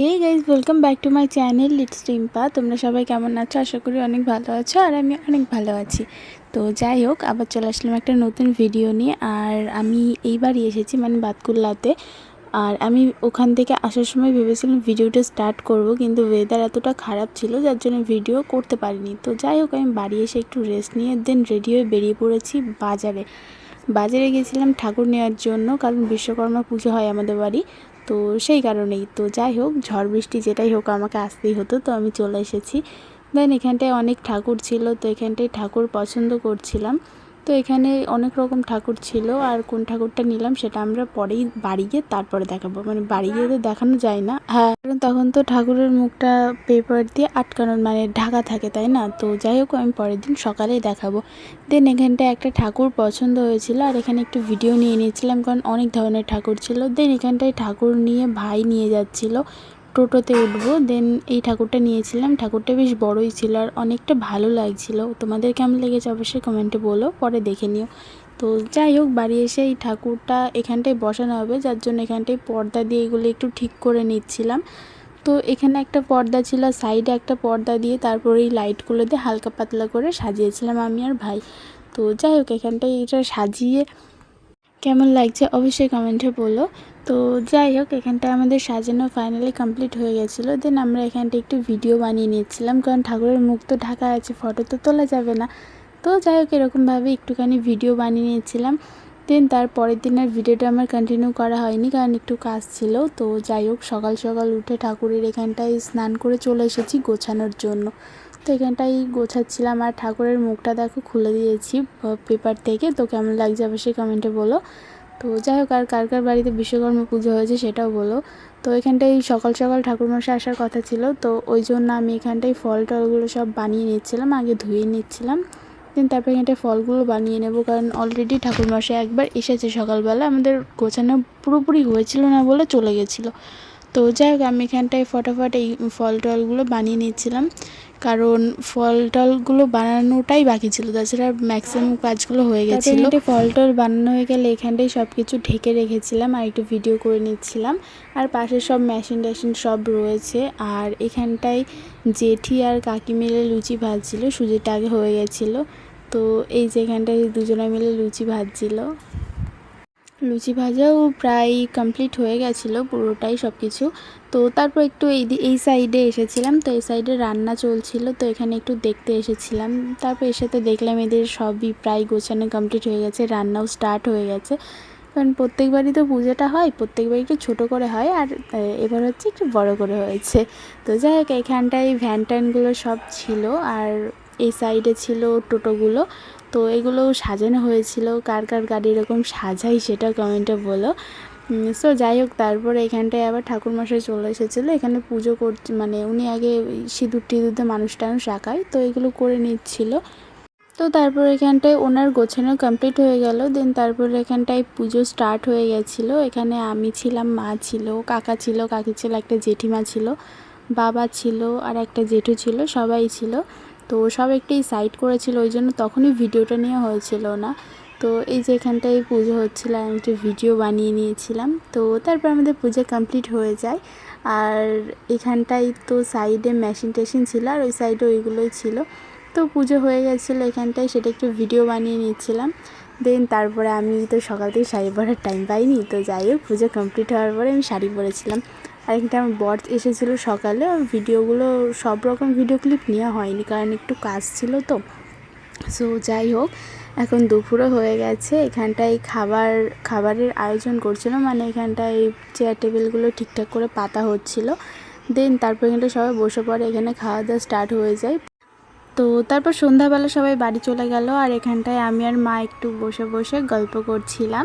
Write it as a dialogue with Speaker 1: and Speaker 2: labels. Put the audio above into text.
Speaker 1: Hey guys welcome back to my channel লিটস টিম্পা তোমরা সবাই কেমন আছো? আশা করি অনেক ভালো আছো আর আমি অনেক ভালো আছি। তো যাই হোক, আবার চলে আসলাম একটা নতুন ভিডিও নিয়ে। আর আমি এইবারই এসেছি মানে বাতকুল্লাতে। আর আমি ওখান থেকে আসার সময় ভেবেছিলাম ভিডিওটা স্টার্ট করব, কিন্তু ওয়েদার এতটা খারাপ ছিল, যার জন্য ভিডিও করতে পারিনি। তো যাই হোক, আমি বাড়ি এসে একটু রেস্ট নিয়ে দেন রেডি হয়ে বেরিয়ে পড়েছি বাজারে। বাজারে গেছিলাম ঠাকুর নেওয়ার জন্য, কারণ বিশ্বকর্মা পুজো হয় আমাদের বাড়ি। তো সেই কারণেই। তো যাই হোক, ঝড় বৃষ্টি যেটাই হোক আমাকে আসতেই হতো, তো আমি চলে এসেছি। দেন এখানটায় অনেক ঠাকুর ছিল, তো এখানটায় ঠাকুর পছন্দ করছিলাম। তো এখানে অনেক রকম ঠাকুর ছিল আর কোন ঠাকুরটা নিলাম সেটা আমরা পরেই বাড়ি গিয়ে তারপরে দেখাবো। মানে বাড়ি গিয়ে তো দেখানো যায় না। হ্যাঁ কারণ তখন তো ঠাকুরের মুখটা পেপার দিয়ে আটকানো মানে ঢাকা থাকে, তাই না? তো যাই হোক, আমি পরের দিন সকালেই দেখাবো। দেন এখানটায় একটা ঠাকুর পছন্দ হয়েছিল আর এখানে একটু ভিডিও নিয়ে নিয়েছিলাম, কারণ অনেক ধরনের ঠাকুর ছিল। দেন এখানটায় ঠাকুর নিয়ে ভাই নিয়ে যাচ্ছিল। টোটোতে উঠবো দেন এই ঠাকুরটা নিয়েছিলাম। ঠাকুরটা বেশ বড়ই ছিল আর অনেকটা ভালো লাগছিল। তোমাদের কেমন লেগেছে অবশ্যই কমেন্টে বলো, পরে দেখে নিও। তো যাই হোক, বাড়ি এসে এই ঠাকুরটা এখানটায় বসানো হবে, যার জন্য এখানটায় পর্দা দিয়ে এগুলো একটু ঠিক করে নিচ্ছিলাম। তো এখানে একটা পর্দা ছিল সাইডে একটা পর্দা দিয়ে তারপরে এই লাইটগুলো দিয়ে হালকা পাতলা করে সাজিয়েছিলাম আমি আর ভাই। তো যাই হোক, এখানটায় এটা সাজিয়ে কেমন লাগছে অবশ্যই কমেন্টে বলো। তো যাই হোক, এখানটায় আমাদের সাজানো ফাইনালি কমপ্লিট হয়ে গেছিল। দেন আমরা এখানটা একটু ভিডিও বানিয়ে নিয়েছিলাম, কারণ ঠাকুরের মুখ তো ঢাকা আছে ফটো তো তোলা যাবে না। তো যাই হোক, এরকমভাবে একটুখানি ভিডিও বানিয়ে নিয়েছিলাম। দেন তার পরের দিন আর ভিডিওটা আমার কন্টিনিউ করা হয়নি, কারণ একটু কাজ ছিল। তো যাই হোক, সকাল সকাল উঠে ঠাকুরের এখানটায় স্নান করে চলে এসেছি গোছানোর জন্য। তো এখানটাই গোছাচ্ছিলাম আর ঠাকুরের মুখটা দেখো খুলে দিয়েছি পেপার থেকে। তো কেমন লাগছে অবশ্যই কমেন্টে বলো। তো যাই হোক, আর কার কার বাড়িতে বিশ্বকর্মা পুজো হয়েছে সেটাও বলো। তো এখানটাই সকাল সকাল ঠাকুরমশাই আসার কথা ছিল, তো ওই জন্য আমি এখানটাই ফল টলগুলো সব বানিয়ে নিচ্ছিলাম, আগে ধুয়ে নিচ্ছিলাম। দেন তারপরে এখানটায় ফলগুলো বানিয়ে নেব, কারণ অলরেডি ঠাকুরমশাই একবার এসেছে সকালবেলা, আমাদের গোছানো পুরোপুরি হয়েছিল না বলে চলে গেছিল। তো যাই হোক আমি এখানটায় ফটাফট এই ফল টলগুলো বানিয়ে নিচ্ছিলাম কারণ ফল টলগুলো বানানোটাই বাকি ছিল তাছাড়া ম্যাক্সিমাম কাজগুলো হয়ে গেছিল। ফল টল বানানো হয়ে গেলে এখানটায় সব কিছু ঢেকে রেখেছিলাম আর একটু ভিডিও করে নিচ্ছিলাম। আর পাশে সব মেশিন টেশিন সব রয়েছে। আর এখানটায় জেঠি আর কাকি মিলে লুচি ভাজছিল সুজিটা আগে হয়ে গেছিল। তো এই যে এখানটায় দুজনে মিলে লুচি ভাজছিল। লুচি ভাজাও প্রায় কমপ্লিট হয়ে গেছিল পুরোটাই সব কিছু তো তারপর একটু এই এই সাইডে এসেছিলাম, তো এই সাইডে রান্না চলছিল, তো এখানে একটু দেখতে এসেছিলাম। তারপর এসে তো দেখলাম এদের সবই প্রায় গোছানো কমপ্লিট হয়ে গেছে, রান্নাও স্টার্ট হয়ে গেছে। কারণ প্রত্যেকবারই তো পূজাটা হয়, প্রত্যেকবারই একটু ছোটো করে হয়, আর এবার হচ্ছে একটু বড় করে হয়েছে। তো যাই হোক, এখানটায় ভ্যান ট্যানগুলো সব ছিল, আর এই সাইডে ছিল টোটোগুলো। তো এগুলো সাজানো হয়েছিল। কার কার গাড়ি এরকম সাজাই সেটা কমেন্টে বলো। সো যাই হোক, তারপরে এখানটায় আবার ঠাকুরমশাই চলে এসেছিল। এখানে পুজো করতে মানে উনি আগে সিঁদুর টিঁদুরতে মানুষ টানুষ রাখায়, তো এগুলো করে নিচ্ছিল। তো তারপর এখানটায় ওনার গোছানো কমপ্লিট হয়ে গেল। দেন তারপর এখানটায় পুজো স্টার্ট হয়ে গেছিল। এখানে আমি ছিলাম, মা ছিল, কাকা ছিল, কাকি ছিল, একটা জেঠিমা ছিল, বাবা ছিল, আর একটা জেঠু ছিল, সবাই ছিল। তো সব একটাই সাইড করেছিল, ওই জন্য তখনই ভিডিওটা নিয়ে হয়েছিল না। তো এই যে এখানটায় পুজো হচ্ছিল, আমি একটু ভিডিও বানিয়ে নিয়েছিলাম। তো তারপর আমাদের পুজো কমপ্লিট হয়ে যায়। আর এখানটায় তো সাইডে মেশিন টেশিন ছিল, আর ওই সাইডে ওইগুলোই ছিল। তো পুজো হয়ে গেছিল এখানটায়, সেটা একটু ভিডিও বানিয়ে নিচ্ছিলাম দেন তারপরে আমি তো সকাল থেকে শাড়ি পরার টাইম পাইনি, তো যাই হোক পুজো কমপ্লিট হওয়ার পরে আমি শাড়ি পরেছিলাম। আর আমার বর এসেছিল সকালে ভিডিওগুলো, সব রকম ভিডিও ক্লিপ নেওয়া হয়নি, কারণ একটু কাজ ছিল তো। সো যাই হোক, এখন দুপুরও হয়ে গেছে, এখানটায় খাবার, খাবারের আয়োজন করছিল মানে এখানটায় চেয়ার টেবিলগুলো ঠিকঠাক করে পাতা হচ্ছিল। দেন তারপর এখানটা সবাই বসে পড়ে, এখানে খাওয়া দাওয়া স্টার্ট হয়ে যায়। তো, তারপর সন্ধ্যাবেলা সবাই বাড়ি চলে গেল, আর এখানটায় আমি আর মা একটু বসে বসে গল্প করছিলাম।